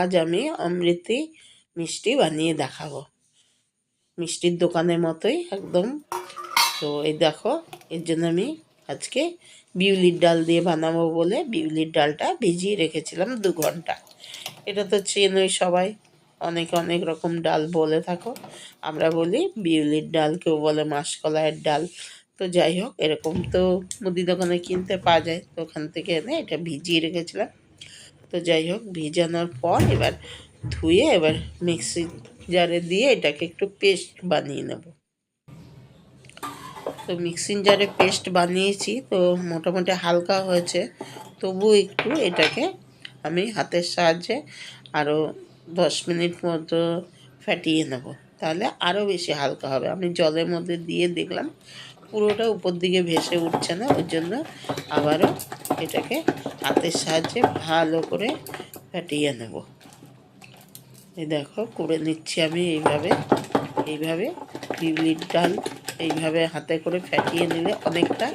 আজ আমি অমৃতি মিষ্টি বানিয়ে দেখাবো। মিষ্টির দোকানের মতোই একদম। তো এই দেখো, এর জন্য আমি আজকে বিউলির ডাল দিয়ে বানাবো বলে বিউলির ডালটা ভিজিয়ে রেখেছিলাম দু ঘণ্টা। এটা তো চেনই সবাই, অনেক অনেক রকম ডাল বলে থাকো। আমরা বলি বিউলির ডাল, কেউ বলে মাসকলাইয়ের ডাল। তো যাই হোক, এরকম তো মুদি দোকানে কিনতে পাওয়া যায়। তো ওখান থেকে এনে এটা ভিজিয়ে রেখেছিলাম। তো যাই হোক, ভিজানোর পর এবার ধুয়ে এবার মিক্সি জারে দিয়ে এটাকে একটু পেস্ট বানিয়ে নেব। তো মিক্সিং জারে পেস্ট বানিয়েছি, তো মোটামুটি হালকা হয়েছে। তবু একটু এটাকে আমি হাতের সাহায্যে আরও দশ মিনিট মতো ফ্যাটিয়ে নেব। তাহলে আরও বেশি হালকা হবে। আমি জলের মধ্যে দিয়ে দেখলাম, পুরোটা উপর দিকে ভেসে উঠছে না, ওই জন্য আবারও এটাকে হাতের সাহায্যে ভালো করে ফাটিয়ে নেব। এই দেখো, করে নিচ্ছি আমি এইভাবে। এইভাবে বিউলির ডাল এইভাবে হাতে করে ফ্যাটিয়ে নিলে অনেকটা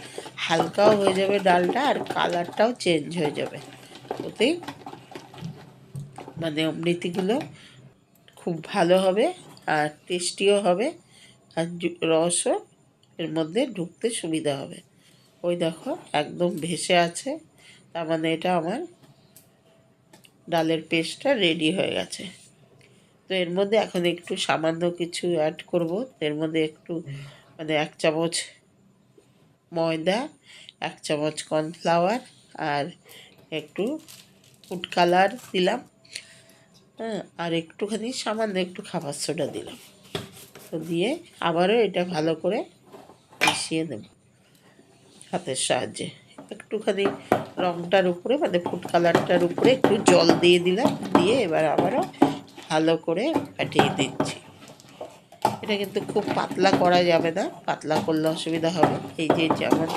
হালকাও হয়ে যাবে ডালটা আর কালারটাও চেঞ্জ হয়ে যাবে। ওতে মানে অমৃতিগুলো খুব ভালো হবে আর টেস্টিও হবে আর রসও এর মধ্যে ঢুকতে সুবিধা হবে। ওই দেখো, একদম ভেসে আছে। তার মানে এটা আমার ডালের পেস্টটা রেডি হয়ে গেছে। তো এর মধ্যে এখন একটু সামান্য কিছু অ্যাড করব। এর মধ্যে একটু মানে এক চামচ ময়দা, এক চামচ কর্নফ্লাওয়ার আর একটু ফুড কালার দিলাম। হ্যাঁ আর একটুখানি সামান্য একটু খাবার সোডা দিলাম। তো দিয়ে আবারও এটা ভালো করে মিশিয়ে নেব হাতের সাহায্যে। একটুখানি রঙটার উপরে মানে ফুড কালারটার উপরে একটু জল দিয়ে দিলাম, দিয়ে এবার আবারও ভালো করে ফাটিয়ে দিচ্ছি। এটা কিন্তু খুব পাতলা করা যাবে না, পাতলা করলে অসুবিধা হবে। এই যে যেমন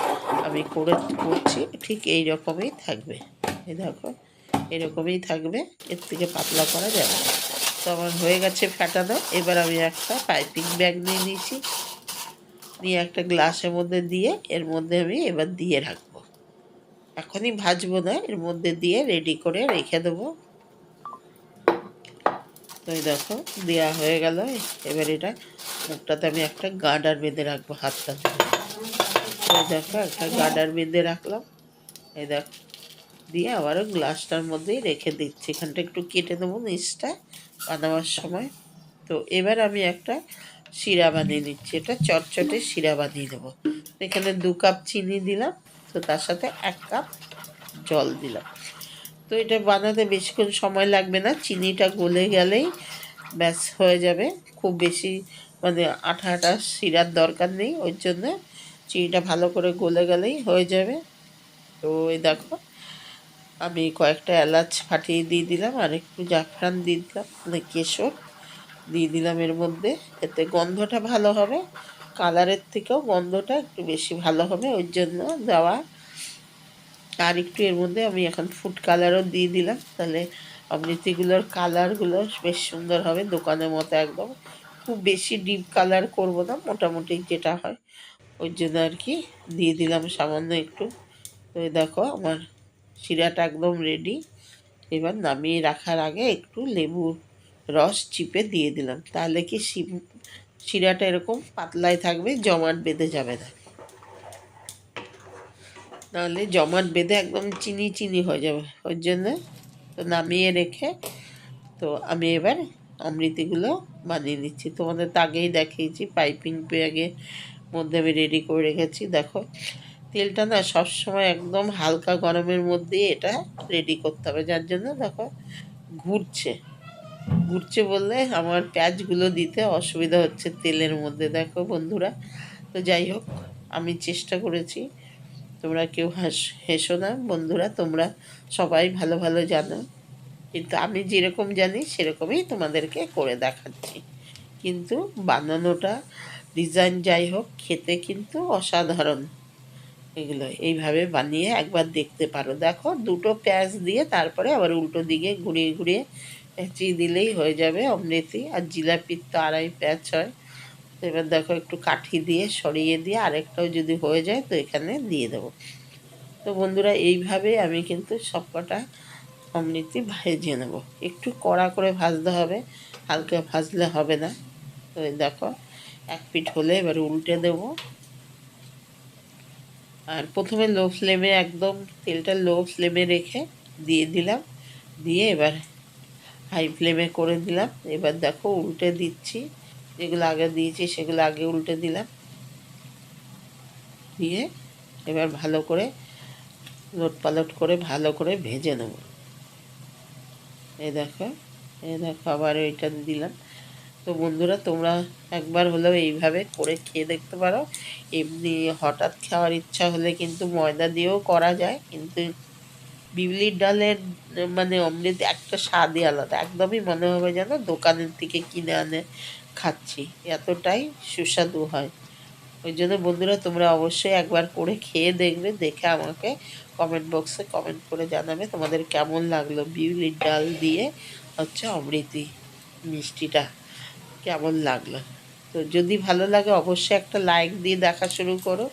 আমি করে করছি, ঠিক এই রকমই থাকবে। এই দেখো, এরকমই থাকবে, এর থেকে পাতলা করা যাবে তো আমার হয়ে গেছে ফাটানো, এবার আমি একটা পাইপিং ব্যাগ নিয়ে নিয়েছি। নিয়ে একটা গ্লাসের মধ্যে দিয়ে, এর মধ্যে আমি এবার দিয়ে রাখব। এখনই ভাজবো না, এর মধ্যে দিয়ে রেডি করে রেখে দেবো। তো দেখো দেওয়া হয়ে গেল। এবার এটা মুখটাতে আমি একটা গার্ডার বেঁধে রাখব, হাতটা। এই দেখো, একটা গার্ডার বেঁধে রাখলাম। এই দেখো, দিয়ে আবারও গ্লাসটার মধ্যেই রেখে দিচ্ছি। এখানটা একটু কেটে দেবো নিচটা বানাবার সময়। তো এবার আমি একটা শিরা বানিয়ে নিচ্ছি। এটা চটচটে শিরা বানিয়ে দেবো। এখানে দু কাপ চিনি দিলাম। তো তার সাথে এক কাপ জল দিলাম। তো এটা বানাতে বেশিক্ষণ সময় লাগবে না, চিনিটা গলে গেলেই ব্যাস হয়ে যাবে। খুব বেশি মানে আঠা আঠা শিরার দরকার নেই, ওই জন্য চিনিটা ভালো করে গলে গেলেই হয়ে যাবে। তো এই দেখো, আমি কয়েকটা এলাচ ফাটিয়ে দিয়ে দিলাম, আর একটু জাফরান দিয়ে দিলাম মানে কেশর দিয়ে দিলাম এর মধ্যে, এতে গন্ধটা ভালো হবে। কালারের থেকেও গন্ধটা একটু বেশি ভালো হবে, ওই জন্য দেওয়া। আর একটু এর মধ্যে আমি এখন ফুড কালারও দিয়ে দিলাম, তাহলে অমৃতিগুলোর কালারগুলো বেশ সুন্দর হবে দোকানের মতো একদম। খুব বেশি ডিপ কালার করব না, মোটামুটি যেটা হয়, ওই জন্য আর কি দিয়ে দিলাম সামান্য একটু। তো দেখো, আমার শিরাটা একদম রেডি এবার নামিয়ে রাখার আগে একটু লেবুর রস চিপে দিয়ে দিলাম। তাহলে কি শিরাটা এরকম পাতলায় থাকবে, জমাট বেঁধে যাবে না। নাহলে জমাট বেঁধে একদম চিনি চিনি হয়ে যাবে। ওর জন্য তো নামিয়ে রেখে তো আমি এবার অমৃতিগুলো বানিয়ে নিচ্ছি। তোমাদের তো আগেই দেখিয়েছি, পাইপিং ব্যাগে মধ্যে আমি রেডি করে রেখেছি। দেখো, তেলটা না সবসময় একদম হালকা গরমের মধ্যে এটা রেডি করতে হবে। যার জন্য দেখো, ঘুরছে। ঘুরছে বললে আমার পেঁয়াজগুলো দিতে অসুবিধা হচ্ছে তেলের মধ্যে, দেখো বন্ধুরা। তো যাই হোক, আমি চেষ্টা করেছি। তোমরা কেউ হাস, হেসো না বন্ধুরা, তোমরা সবাই ভালো ভালো জানো। কিন্তু আমি যেরকম জানি, সেরকমই তোমাদেরকে করে দেখাচ্ছি। কিন্তু বানানোটা, ডিজাইন যাই হোক, খেতে কিন্তু অসাধারণ। এগুলো এইভাবে বানিয়ে একবার দেখতে পারো। দেখো, দুটো পেঁয়াজ দিয়ে তারপরে আবার উল্টো দিকে ঘুরিয়ে ঘুরিয়ে পেঁচিয়ে দিলেই হয়ে যাবে অমৃতি আর জিলাপির তো আড়াই প্যাঁচ হয়। তো এবার দেখো একটু কাঠি দিয়ে সরিয়ে দিয়ে আরেকটাও যদি হয়ে যায় তো এখানে দিয়ে দেবো। তো বন্ধুরা, এইভাবে আমি কিন্তু সবকটা অমৃতি ভেজে নেব। একটু কড়া করে ভাজতে হবে, হালকা ভাজলে হবে না। তো দেখো, এক পিঠ হলে এবার উল্টে দেব। আর প্রথমে লো ফ্লেমে একদম তেলটা লো ফ্লেমে রেখে দিয়ে দিলাম। দিয়ে এবার হাই ফ্লেমে করে দিলাম। এবার দেখো উল্টে দিচ্ছি। যেগুলো আগে দিয়েছি সেগুলো আগে উল্টে দিলাম। দিয়ে এবার ভালো করে লোট পালট করে ভালো করে ভেজে নেব। এই দেখো এই দেখো আবার এইটা দিলাম। তো বন্ধুরা, তোমরা একবার হলেও এইভাবে করে খেয়ে দেখতে পারো। এমনি হঠাৎ খাওয়ার ইচ্ছা হলে কিন্তু ময়দা দিয়েও করা যায়, কিন্তু বিউলির ডালের মানে অমৃত, একটা স্বাদই আলাদা। একদমই মনে হবে যেন দোকানের থেকে কিনে আনে, খাচ্ছি। এতটাই সুস্বাদু হয়। ওই জন্য বন্ধুরা, তোমরা অবশ্যই একবার করে খেয়ে দেখবে, দেখে আমাকে কমেন্ট বক্সে কমেন্ট করে জানাবে তোমাদের কেমন লাগল বিউলির ডাল দিয়ে হচ্ছে অমৃতি মিষ্টিটা। কেমন লাগল? তো যদি ভালো লাগে, অবশ্যই একটা লাইক দিয়ে দেখা শুরু করো।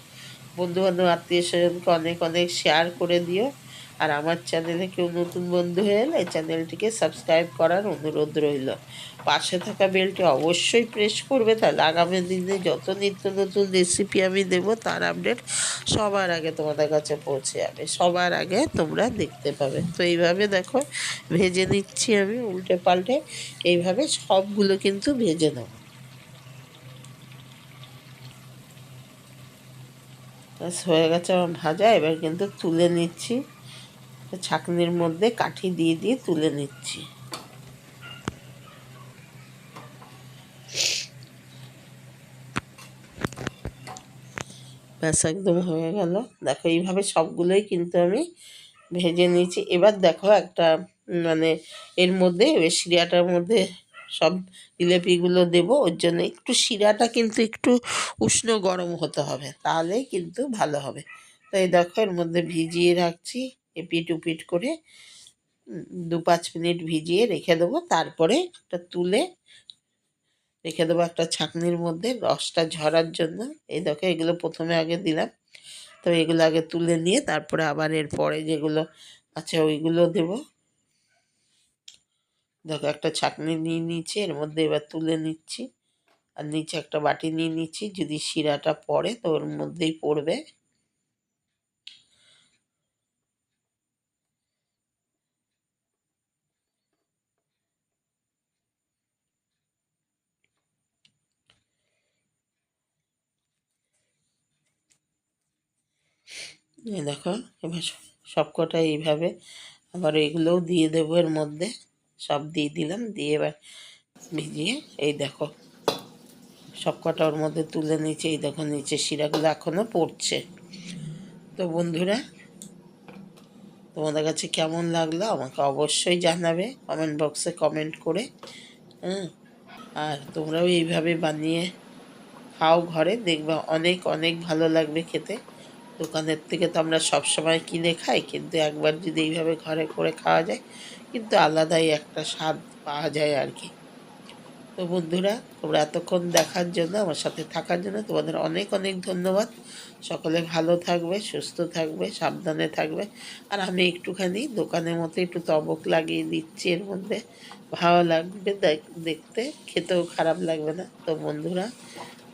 বন্ধুবান্ধব, আত্মীয় স্বজনকে অনেক অনেক শেয়ার করে দিও। আর আমার চ্যানেলে কেউ নতুন বন্ধু হয়ে এলে চ্যানেলটিকে সাবস্ক্রাইব করার অনুরোধ রইল। পাশে থাকা বেলটি অবশ্যই প্রেস করবে, তাহলে আগামী দিনে যত নিত্য নতুন রেসিপি আমি দেব, তার আপডেট সবার আগে তোমাদের কাছে পৌঁছে যাবে। সবার আগে তোমরা দেখতে পাবে। তো এইভাবে দেখো, ভেজে নিচ্ছি আমি উল্টে পাল্টে। এইভাবে সবগুলো কিন্তু ভেজে নেব। হয়ে গেছে আমার ভাজা। এবার কিন্তু তুলে নিচ্ছি। ছাঁকনির মধ্যে কাঠি দিয়ে দিয়ে তুলে নিচ্ছি। ব্যাস, একদম হয়ে গেল। দেখো, এইভাবে সবগুলোই কিন্তু আমি ভেজে নিয়েছি। এবার দেখো একটা মানে এর মধ্যে শিরাটার মধ্যে সব জিলেপিগুলো দেব। ওর জন্য একটু শিরাটা কিন্তু একটু উষ্ণ গরম হতে হবে, তাহলেই কিন্তু ভালো হবে। তাই দেখো, এর মধ্যে ভিজিয়ে রাখছি। এপিট উপিট করে দু পাঁচ মিনিট ভিজিয়ে রেখে দেবো। তারপরে একটা তুলে রেখে দেবো একটা ছাঁকনির মধ্যে রসটা ঝরার জন্য। এই দেখো, এগুলো প্রথমে আগে দিলাম। তো এগুলো আগে তুলে নিয়ে তারপরে আবার এর পরে যেগুলো আছে ওইগুলো দেব। দেখো, একটা ছাঁকনি নিয়ে নিচ্ছি এর মধ্যে এবার তুলে নিচ্ছি। আর নিচে একটা বাটি নিয়ে নিচ্ছি, যদি শিরাটা পড়ে তো ওর মধ্যেই পড়বে। দেখো, এবার সব কটা এইভাবে আবার এগুলোও দিয়ে দেবো এর মধ্যে। সব দিয়ে দিলাম, দিয়ে এবার ভিজিয়ে, এই দেখো সব কটা ওর মধ্যে তুলে নিচে এই দেখো নিচে শিরাগুলো এখনও পড়ছে। তো বন্ধুরা, তোমাদের কাছে কেমন লাগল আমাকে অবশ্যই জানাবে কমেন্ট বক্সে কমেন্ট করে। হ্যাঁ আর তোমরাও এইভাবে বানিয়ে খাও ঘরে, দেখবা অনেক অনেক ভালো লাগবে খেতে। দোকানের থেকে তো আমরা সবসময় কিনে খাই, কিন্তু একবার যদি এইভাবে ঘরে করে খাওয়া যায়, কিন্তু আলাদাই একটা স্বাদ পাওয়া যায় আর কি। তো বন্ধুরা, তোমরা এতক্ষণ দেখার জন্য, আমার সাথে থাকার জন্য তোমাদের অনেক অনেক ধন্যবাদ। সকলে ভালো থাকবে, সুস্থ থাকবে, সাবধানে থাকবে। আর আমি একটুখানি দোকানের মতো একটু তবক লাগিয়ে দিচ্ছি এর মধ্যে। ভালো লাগবে দেখতে, খেতেও খারাপ লাগবে না। তো বন্ধুরা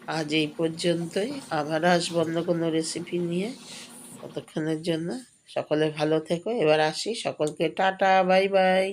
আজ এই পর্যন্তই। আবার আসব অন্য কোনো রেসিপি নিয়ে কতক্ষণের জন্য। সকলে ভালো থেকো। এবার আসি। সকলকে টাটা, বাই বাই।